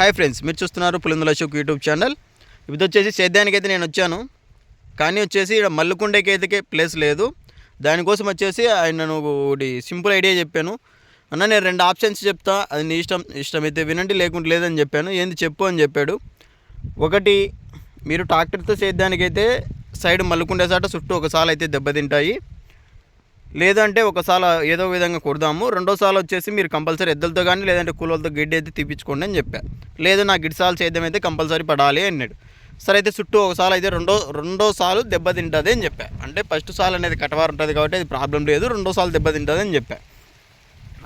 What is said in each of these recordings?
Hi friends మీరు చూస్తున్నారు పులిందుల Ashok YouTube channel ఇది వచ్చేసి సేద్యానికి అయితే నేను వచ్చాను. కానీ వచ్చేసి ఇక్కడ మల్లుకుండేకి అయితే ప్లేస్ లేదు. దానికోసం వచ్చేసి ఆయన ఒకటి సింపుల్ ఐడియా చెప్పాను. అన్న నేను రెండు ఆప్షన్స్ చెప్తా. అది నీ ఇష్టం ఇష్టమైతే వినండి లేకుంటే లేదని చెప్పాను. ఏంది చెప్పు అని చెప్పాడు. ఒకటి మీరు ట్రాక్టర్తో సేద్యానికైతే సైడ్ మల్లుకుండే సాట చుట్టూ ఒకసారి అయితే దెబ్బతింటాయి. లేదంటే ఒకసారి ఏదో విధంగా కొడదాము. రెండోసారి వచ్చేసి మీరు కంపల్సరీ ఎద్దులతో కానీ లేదంటే కూలలతో గిడ్డి అయితే తీపించుకోండి అని చెప్పా. లేదు నా గిడ్సాలు సేద్యం అయితే కంపల్సరీ పడాలి అన్నాడు. సరే అయితే చుట్టూ ఒకసారి అయితే రెండో రెండోసార్లు దెబ్బతింటుంది అని చెప్పా. అంటే ఫస్ట్ సాల్ అనేది కటవారు ఉంటుంది కాబట్టి అది ప్రాబ్లం లేదు. రెండోసార్లు దెబ్బతింటుంది అని చెప్పా.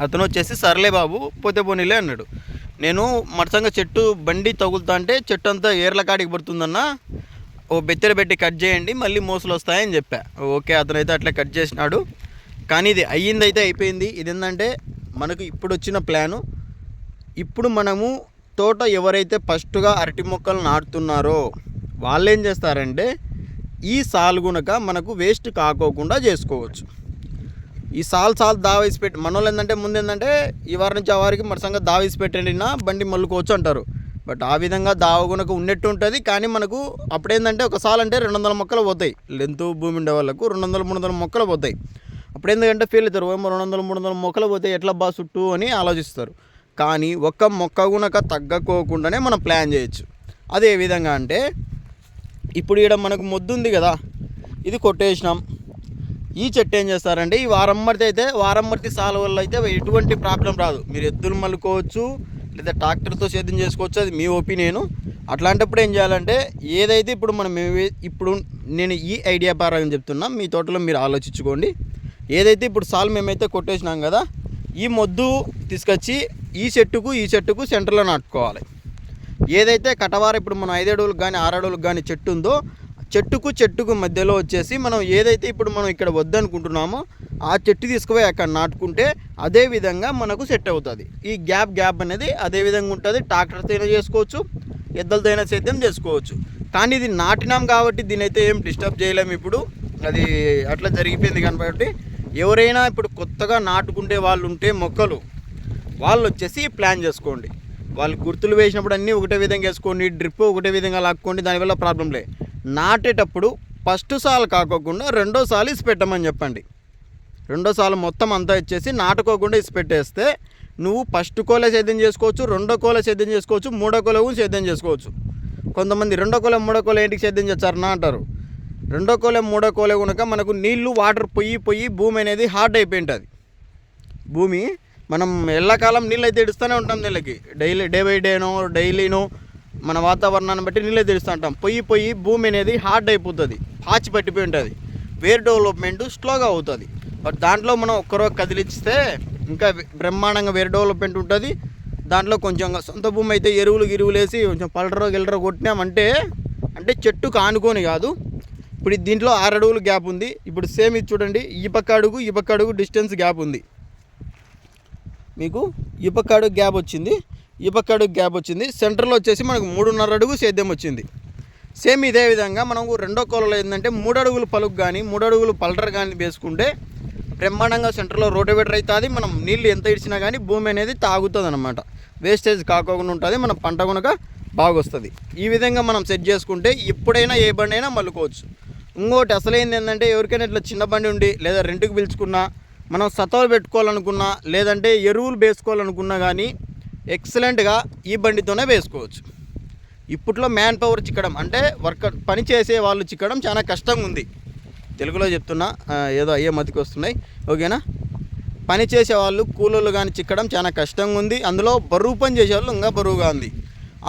అతను వచ్చేసి సర్లే బాబు పోతే పోనీలే అన్నాడు. నేను మరసంగా చెట్టు బండి తగులుతా అంటే చెట్టు అంతా ఏర్ల కాడికి పడుతుందన్న ఓ బెత్తెర పెట్టి కట్ చేయండి మళ్ళీ మోసలు వస్తాయని చెప్పా. ఓకే అతనైతే అట్లా కట్ చేసినాడు. కానీ ఇది అయ్యింది అయితే అయిపోయింది. ఇది ఏంటంటే మనకు ఇప్పుడు వచ్చిన ప్లాను. ఇప్పుడు మనము తోట ఎవరైతే ఫస్ట్గా అరటి మొక్కలు నాటుతున్నారో వాళ్ళు ఏం చేస్తారంటే ఈ సాల్ గునక మనకు వేస్ట్ కాకోకుండా చేసుకోవచ్చు. ఈ సాల్ సాల్ దావేసి పెట్టి మన వాళ్ళు ఏంటంటే ముందు ఏంటంటే ఈ వారి నుంచి ఆ వారికి మరసంగా దావేసి పెట్టండి నా బండి మల్లుకోవచ్చు అంటారు. బట్ ఆ విధంగా దావగునకు ఉన్నట్టు ఉంటుంది. కానీ మనకు అప్పుడేందంటే ఒక సాల్ అంటే రెండు వందల మొక్కలు పోతాయి. లెంత్ భూమి ఉండే వాళ్ళకు రెండు వందల మూడు వందల మొక్కలు పోతాయి. అప్పుడు ఎందుకంటే ఫీల్ అవుతారు ఏమో రెండు వందల మూడు వందలు మొక్కలు పోతే ఎట్లా బా చుట్టూ అని ఆలోచిస్తారు. కానీ ఒక్క మొక్క గునక తగ్గకోకుండానే మనం ప్లాన్ చేయొచ్చు. అది ఏ విధంగా అంటే ఇప్పుడు ఈడ మనకు మొద్దు ఉంది కదా ఇది కొట్టేసినాం. ఈ చెట్టు ఏం చేస్తారంటే ఈ వారమ్మర్తి అయితే వారమ్మర్తి సాల వల్ల అయితే ఎటువంటి ప్రాబ్లం రాదు. మీరు ఎద్దులు మలుకోవచ్చు లేదా ట్రాక్టర్తో సేద్యం చేసుకోవచ్చు అది మీ ఒపీనియన్. అట్లాంటప్పుడు ఏం చేయాలంటే ఏదైతే ఇప్పుడు మనం ఇప్పుడు నేను ఈ ఐడియా పరంగా చెప్తున్నా మీ తోటలో మీరు ఆలోచించుకోండి. ఏదైతే ఇప్పుడు సాల్ మేమైతే కొట్టేసినాం కదా ఈ మొద్దు తీసుకొచ్చి ఈ చెట్టుకు ఈ చెట్టుకు సెంటర్లో నాటుకోవాలి. ఏదైతే కటవార ఇప్పుడు మనం ఐదు కానీ ఆరు కానీ చెట్టు ఉందో చెట్టుకు చెట్టుకు మధ్యలో వచ్చేసి మనం ఏదైతే ఇప్పుడు మనం ఇక్కడ వద్దనుకుంటున్నామో ఆ చెట్టు తీసుకుపోయి అక్కడ నాటుకుంటే అదే విధంగా మనకు సెట్ అవుతుంది. ఈ గ్యాప్ గ్యాప్ అనేది అదే విధంగా ఉంటుంది. ట్రాక్టర్తో అయినా చేసుకోవచ్చు ఎద్దులతో అయినా సేద్యం చేసుకోవచ్చు. కానీ ఇది నాటినాం కాబట్టి దీనైతే ఏం డిస్టర్బ్ చేయలేము ఇప్పుడు. అది అట్లా జరిగిపోయింది కాబట్టి ఎవరైనా ఇప్పుడు కొత్తగా నాటుకుంటే వాళ్ళు ఉంటే మొక్కలు వాళ్ళు వచ్చేసి ప్లాన్ చేసుకోండి. వాళ్ళు గుర్తులు వేసినప్పుడు అన్నీ ఒకటే విధంగా వేసుకోండి డ్రిప్ ఒకటే విధంగా లాక్కోండి దానివల్ల ప్రాబ్లం లే. నాటేటప్పుడు ఫస్ట్ సాల్ కాకోకుండా రెండో సాల్ ఇసి పెట్టమని చెప్పండి. రెండో సాల్ మొత్తం అంతా ఇచ్చేసి నాటుకోకుండా ఇసి పెట్టేస్తే నువ్వు ఫస్ట్ కోల సేద్యం చేసుకోవచ్చు రెండో కోల సేద్యం చేసుకోవచ్చు మూడో కోల సేద్యం చేసుకోవచ్చు. కొంతమంది రెండో కోలే మూడో కోల ఏంటికి సేద్యం చేస్తారనా అంటారు. రెండో కోలే మూడో కోలే కనుక మనకు నీళ్ళు వాటర్ పొయ్యి పొయ్యి భూమి అనేది హార్డ్ అయిపోయి ఉంటుంది భూమి మనం ఎల్లకాలం నీళ్ళు అయితే ఇడుస్తూనే ఉంటాం నీళ్ళకి. డైలీ డే బై డేనో డైలీనో మన వాతావరణాన్ని బట్టి నీళ్ళు తెలుస్తూ ఉంటాం. పొయ్యి పొయ్యి భూమి అనేది హార్డ్ అయిపోతుంది పాచి పట్టిపోయి ఉంటుంది. వేర్ డెవలప్మెంట్ స్లోగా అవుతుంది. బట్ దాంట్లో మనం ఒక్కరో కదిలిస్తే ఇంకా బ్రహ్మాండంగా వేర్ డెవలప్మెంట్ ఉంటుంది. దాంట్లో కొంచెం సొంత భూమి అయితే ఎరువులు గిరువులు వేసి కొంచెం పలటరో గిల్లరో కొట్టినామంటే అంటే చెట్టుకు ఆనుకొని కాదు ఇప్పుడు దీంట్లో ఆరు అడుగులు గ్యాప్ ఉంది. ఇప్పుడు సేమ్ ఇది చూడండి. ఈ పక్క అడుగు ఈ పక్క అడుగు డిస్టెన్స్ గ్యాప్ ఉంది. మీకు ఈ పక్క అడుగు గ్యాప్ వచ్చింది. ఈ పక్క అడుగు గ్యాప్ వచ్చింది. సెంటర్లో వచ్చేసి మనకు మూడున్నర అడుగు సేద్యం వచ్చింది. సేమ్ ఇదే విధంగా మనకు రెండో కోలలో ఏంటంటే మూడు అడుగులు పలుకు కానీ మూడు అడుగులు పల్టర్ కానీ వేసుకుంటే బ్రహ్మాండంగా సెంటర్లో రోటివేటర్ అవుతుంది మనం నీళ్ళు ఎంత ఇచ్చినా కానీ భూమి అనేది తాగుతుంది అనమాట వేస్టేజ్ కాకోకుండా ఉంటుంది. మన పంట కనుక బాగొస్తుంది. ఈ విధంగా మనం సెట్ చేసుకుంటే ఎప్పుడైనా ఏ బండి అయినా మళ్ళుకోవచ్చు ఇంకోటి అసలైంది ఏంటంటే ఎవరికైనా ఇట్లా చిన్న బండి ఉండి లేదా రెంట్కి పిలుచుకున్నా మనం సతవలు పెట్టుకోవాలనుకున్నా లేదంటే ఎరువులు వేసుకోవాలనుకున్నా కానీ ఎక్సలెంట్గా ఈ బండితోనే వేసుకోవచ్చు. ఇప్పట్లో మ్యాన్ పవర్ చిక్కడం అంటే వర్కర్ పని చేసే వాళ్ళు చిక్కడం చాలా కష్టంగా ఉంది. తెలుగులో చెప్తున్నా ఏదో అయ్యే మతికి వస్తున్నాయి. ఓకేనా? పని చేసే వాళ్ళు కూలోళ్ళు కానీ చిక్కడం చాలా కష్టంగా ఉంది. అందులో బరువు పని చేసేవాళ్ళు ఇంకా బరువుగా ఉంది.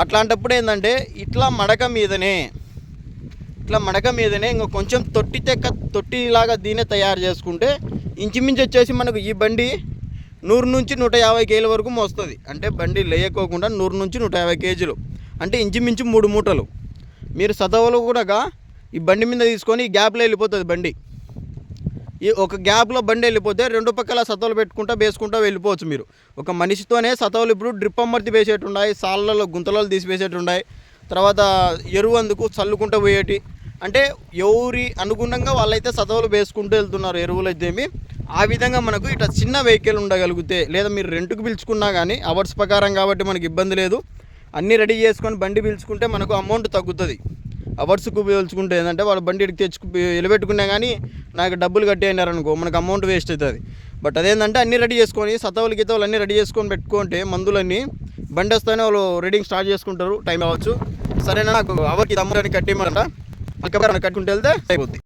అట్లాంటప్పుడు ఏంటంటే ఇట్లా మడక మీదనే ఇట్లా మడక మీదనే ఇంకా కొంచెం తొట్టి తెక్క తొట్టిలాగా దీనే తయారు చేసుకుంటే ఇంచుమించు వచ్చేసి మనకు ఈ బండి నూరు నుంచి నూట యాభై కేజీల వరకు మోస్తుంది. అంటే బండి లేయకోకుండా నూరు నుంచి నూట యాభై కేజీలు. అంటే ఇంచుమించు మూడు మూటలు. మీరు సతవలు కూడా ఈ బండి మీద తీసుకొని ఈ గ్యాప్లో వెళ్ళిపోతుంది బండి. ఈ ఒక గ్యాప్లో బండి వెళ్ళిపోతే రెండు పక్కల సతవలు పెట్టుకుంటా వేసుకుంటా వెళ్ళిపోవచ్చు మీరు. ఒక మనిషితోనే సతవలు ఇప్పుడు డ్రిప్ అమర్తి వేసేటి సాళ్ళలో గుంతలలో తీసి వేసేటి తర్వాత ఎరువు అందుకు చల్లుకుంటూ పోయేటి అంటే ఎవరి అనుగుణంగా వాళ్ళైతే సతవలు వేసుకుంటూ వెళ్తున్నారు ఎరువులు అయితేమి ఆ విధంగా మనకు ఇట్లా చిన్న వెహికల్ ఉండగలిగితే లేదా మీరు రెంట్కి పిలుచుకున్నా కానీ అవర్స్ ప్రకారం కాబట్టి మనకి ఇబ్బంది లేదు. అన్నీ రెడీ చేసుకొని బండి పిలుచుకుంటే మనకు అమౌంట్ తగ్గుతుంది. అవర్స్కు పిలుచుకుంటే ఏంటంటే వాళ్ళు బండి ఇక్కడికి తెచ్చుకు నిలబెట్టుకున్నా కానీ నాకు డబ్బులు కట్టేయన్నారు మనకు అమౌంట్ వేస్ట్ అవుతుంది బట్ అదేంటంటే అన్నీ రెడీ చేసుకొని సతవులు గీతవులు అన్నీ రెడీ చేసుకొని పెట్టుకుంటే మందులన్నీ బండి వస్తేనే వాళ్ళు రీడింగ్ స్టార్ట్ చేసుకుంటారు టైం అవ్వచ్చు. సరేనా నాకు అవర్కి తమ్ముడని కట్టేయమంట కట్టుకుంటే వెళ్తే అయిపోద్ది.